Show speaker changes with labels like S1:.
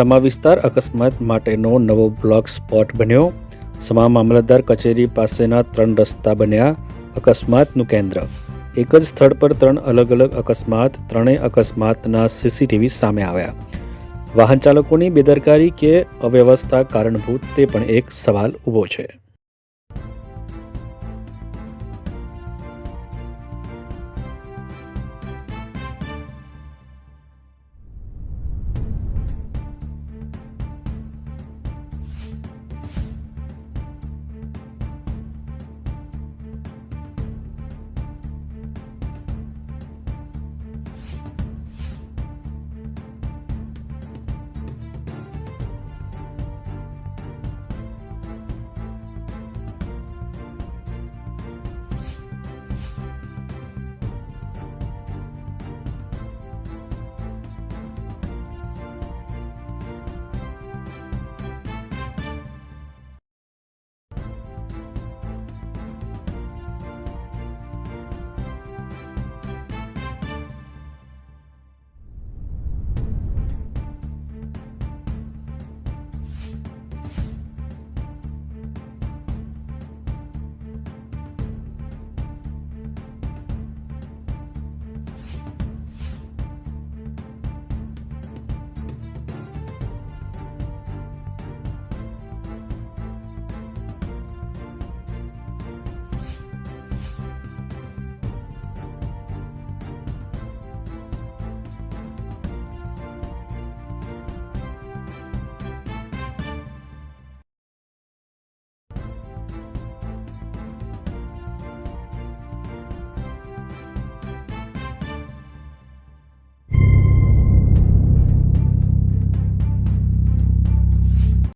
S1: સમા વિસ્તાર અકસ્માત માટેનો નવો બ્લોક સ્પોટ બન્યો. સમા મામલતદાર કચેરી પાસેના ત્રણ રસ્તા બન્યા. અકસ્માતનું કેન્દ્ર. એક જ સ્થળ પર ત્રણ અલગ અલગ અકસ્માત, ત્રણેય અકસ્માતના સીસીટીવી સામે આવ્યા. વાહન ચાલકોની બેદરકારી કે અવ્યવસ્થા કારણભૂત તે પણ એક સવાલ ઊભો છે.